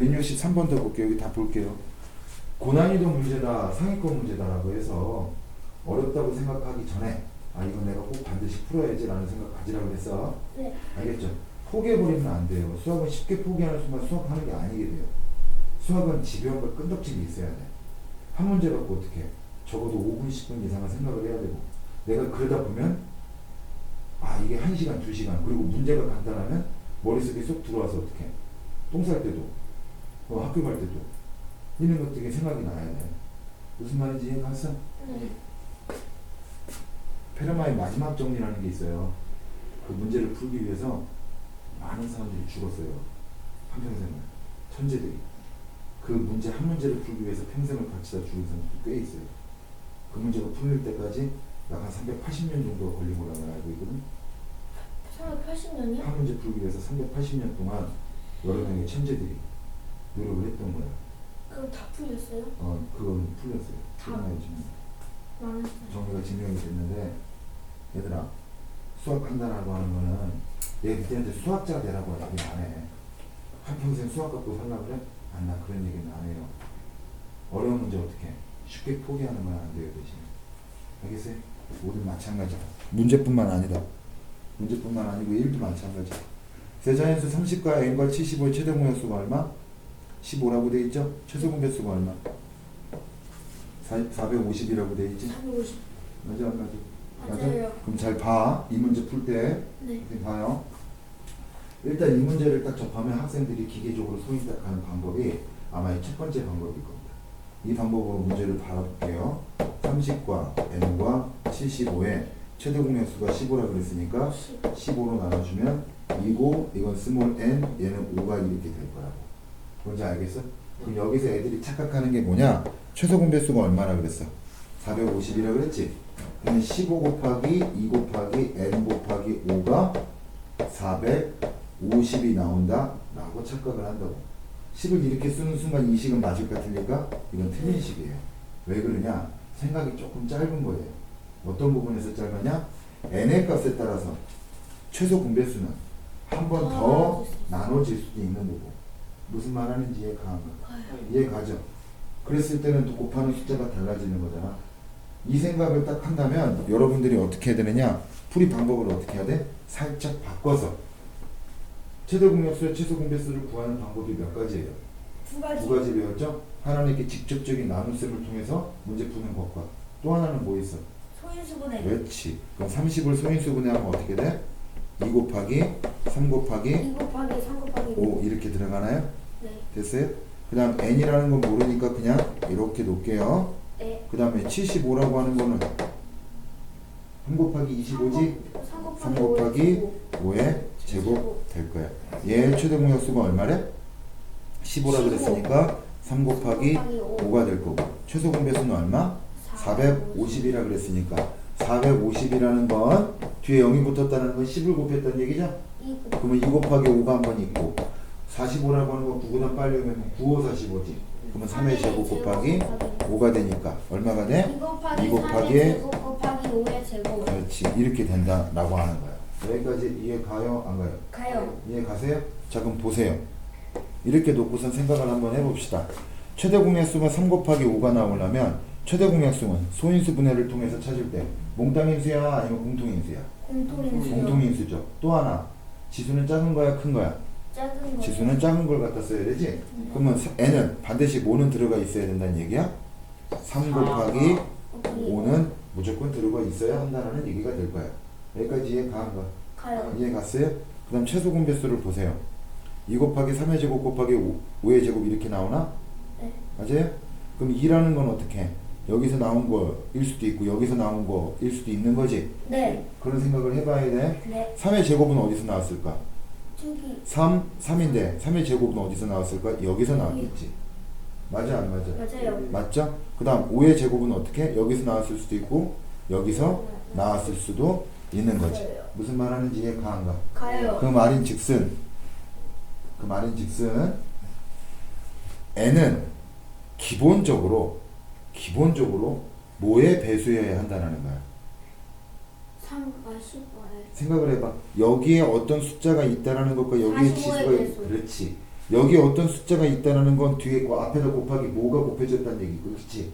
163번 더 볼게요. 여기 다 볼게요. 고난이도 문제다, 상위권 문제다라고 해서 어렵다고 생각하기 전에 아 이거 내가 꼭 반드시 풀어야지라는 생각 가지라고 했어. 네. 알겠죠? 포기해버리면 안 돼요. 수학은 쉽게 포기하는 순간 수학하는 게 아니게 돼요. 수학은 집요함과 끈덕짐이 있어야 돼. 한 문제 갖고 어떻게? 적어도 5분, 10분 이상은 생각을 해야 되고 내가 그러다 보면 아 이게 1시간, 2시간 그리고 문제가 간단하면 머릿속에 쏙 들어와서 어떻게? 똥쌀 때도 어, 학교 갈 때도 이런 것들이 생각이 나야 돼. 무슨 말인지 이해 갔어? 네. 페르마의 마지막 정리라는 게 있어요. 그 문제를 풀기 위해서 많은 사람들이 죽었어요. 한평생을. 천재들이. 그 문제 한 문제를 풀기 위해서 평생을 바치다 죽은 사람들도 꽤 있어요. 그 문제가 풀릴 때까지 약 한 380년 정도가 걸린 거라고 알고 있거든. 380년이요? 한 문제 풀기 위해서 380년 동안 여러 명의 천재들이 노력을 했던 거야. 그럼 다 풀렸어요? 어, 그건 풀렸어요. 다. 많았어요. 정리가 증명이 됐는데 얘들아 수학한다라고 하는 거는 얘 그때한테 수학자가 되라고 얘기 안 해. 한평생 수학 갖고 살라 그래? 안 나 그런 얘기는 안 해요. 어려운 문제 어떻게 해? 쉽게 포기하는 건 안 돼요 대신. 알겠어요? 모든 마찬가지야. 문제뿐만 아니다. 문제뿐만 아니고 일도 마찬가지야. 세자연수 30과 n과 75의 최대 공약수가 얼마? 15라고 돼 있죠? 최소 공배수가 얼마? 450이라고 돼 있지? 350. 맞아 안 맞아? 맞아요. 그럼 잘 봐. 이 문제 풀 때. 네. 봐요. 일단 이 문제를 딱 접하면 학생들이 기계적으로 가는 방법이 아마 이 첫 번째 방법일 겁니다. 이 방법으로 문제를 바라볼게요. 30과 n과 75의 최대 공약수가 15라 그랬으니까 10. 15로 나눠주면 2고 이건 스몰 n 얘는 5가 이렇게 될 거라고. 뭔지 알겠어? 그럼 여기서 애들이 착각하는 게 뭐냐? 최소 공배수가 얼마나 그랬어? 450이라 그랬지? 그러면 15 곱하기 2 곱하기 n 곱하기 5가 450이 나온다 라고 착각을 한다고 10을 이렇게 쓰는 순간 이 식은 맞을까 틀릴까? 이건 틀린 식이에요 왜 그러냐? 생각이 조금 짧은 거예요 어떤 부분에서 짧았냐? n의 값에 따라서 최소 분배수는 한 번더 나눠질 수도 있는 거고 무슨 말 하는지 이해가 안 가? 가요. 이해 가죠? 그랬을 때는 또 곱하는 숫자가 달라지는 거잖아. 이 생각을 딱 한다면 여러분들이 어떻게 해야 되느냐? 풀이 방법을 어떻게 해야 돼? 살짝 바꿔서 최대 공약수와 최소 공배수를 구하는 방법이 몇 가지예요? 두 가지. 두 가지 배웠죠? 하나는 이렇게 직접적인 나눗셈을 통해서 문제 푸는 것과 또 하나는 뭐 있어? 소인수분해. 그렇지. 그럼 30을 소인수분해하면 어떻게 돼? 2 곱하기 3 곱하기 2 곱하기 3 곱하기 5 이렇게 들어가나요? 네. 됐어요? 그 다음 n이라는 건 모르니까 그냥 이렇게 놓을게요. 네. 그 다음에 75라고 하는 거는 3 곱하기 25지 3 3 곱하기 곱하기 5의 제곱 될 거야. 얘 최대 공약수가 얼마래? 15라 그랬으니까 3 곱하기 5가 될 거고 최소 공배수는 얼마? 450이라 그랬으니까 450이라는 건 뒤에 0이 붙었다는 건 10을 곱했다는 얘기죠? 그러면 2 곱하기 5가 한 번 있고 45라고 하는 거 9보다 빨리 오면 9, 5, 45지 그러면 3의 제곱 곱하기 5가 되니까 얼마가 돼? 2 곱하기 2 3의 곱하기 제곱 곱하기 5의 제곱. 그렇지 이렇게 된다라고 하는 거야 여기까지 이해 가요 안 가요? 가요. 이해 가세요? 자 그럼 보세요 이렇게 놓고선 생각을 한번 해봅시다 최대 공약수가 3 곱하기 5가 나오려면 최대 공약수는 소인수 분해를 통해서 찾을 때 몽땅인수야 아니면 공통인수야? 공통인수. 공통인수죠 또 하나 지수는 작은 거야 큰 거야? 작은 거. 지수는 작은 걸 갖다 써야 되지? 그러면 사- n은 반드시 5는 들어가 있어야 된다는 얘기야? 3 곱하기 5는 무조건 들어가 있어야 한다는 얘기가 될 거야. 여기까지 이해 가는 거. 가요. 이해 갔어요? 그 다음 최소 공배수를 보세요. 2 곱하기 3의 제곱 곱하기 5, 의 제곱 이렇게 나오나? 네. 맞아요? 그럼 2라는 건 어떻게? 여기서 나온 거일 수도 있고 여기서 나온 거일 수도 있는 거지? 네. 그런 생각을 해봐야 돼. 네. 3의 제곱은 어디서 나왔을까? 저기 3, 3인데 3의 제곱은 어디서 나왔을까? 여기서 나왔겠지. 맞아 안 맞아? 맞아요. 맞죠? 그 다음 5의 제곱은 어떻게? 여기서 나왔을 수도 있고 여기서 나왔을 수도 있는 거지. 무슨 말 하는지 이해가 안 가? 가요. 그 말인 즉슨 그 말인 즉슨 n은 기본적으로 기본적으로 뭐의 배수여야 한다는 거야. 3가 10거예요. 생각을 해봐. 여기에 어떤 숫자가 있다라는 것과 여기에 45의 지수가 배수. 그렇지. 여기 어떤 숫자가 있다라는 건 뒤에 거 앞에다 곱하기 뭐가 곱해졌다는 얘기고 그렇지?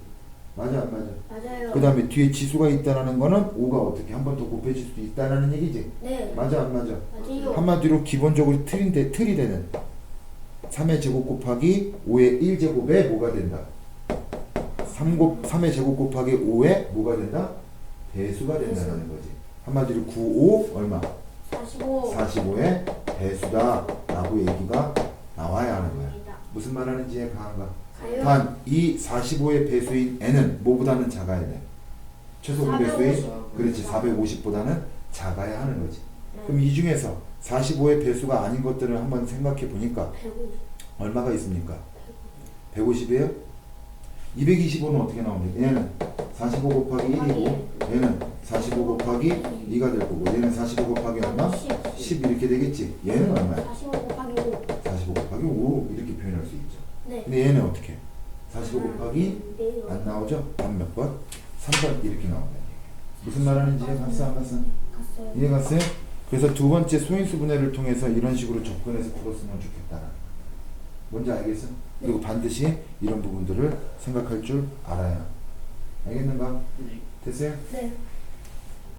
맞아 안 맞아? 맞아요. 그 다음에 뒤에 지수가 있다라는 거는 5가 어떻게 한 번 더 곱해질 수도 있다라는 얘기지? 네. 맞아 안 맞아? 맞아요. 한마디로 기본적으로 틀인 데 틀이 되는 3의 제곱 곱하기 5의 1제곱에 뭐가 된다? 3곱 3의 제곱 곱하기 5의 뭐가 된다? 배수가 된다는 거지. 한마디로 9, 5 얼마? 45. 45의 배수다 라고 얘기가 나와야 하는 거야. 무슨 말 하는지 가한가? 단 이 45의 배수인 n은 뭐보다는 작아야 돼. 최소분 배수인 450. 그렇지 450보다는 작아야 하는 거지. 네. 그럼 이 중에서 45의 배수가 아닌 것들을 한번 생각해 보니까 150. 얼마가 있습니까? 150이에요? 225는 어떻게 나옵니까? 얘는 45 곱하기 1이고 얘는 45 곱하기 2가 될 거고 얘는 45 곱하기 얼마? 10. 10 이렇게 되겠지? 얘는 얼마야? 45 곱하기 5. 45 곱하기 5 이렇게 표현할 수 있죠. 네. 근데 얘는 어떻게? 45 곱하기 네. 안 나오죠? 단몇 번? 3번 이렇게 얘기예요. 무슨 말 하는지 이해 갔어 안 갔어? 갔어요. 이해 갔어요? 그래서 두 번째 소인수 분해를 통해서 이런 식으로 접근해서 풀었으면 좋겠다. 뭔지 알겠어? 그리고 반드시 이런 부분들을 생각할 줄 알아야. 알겠는가? 됐어요? 네.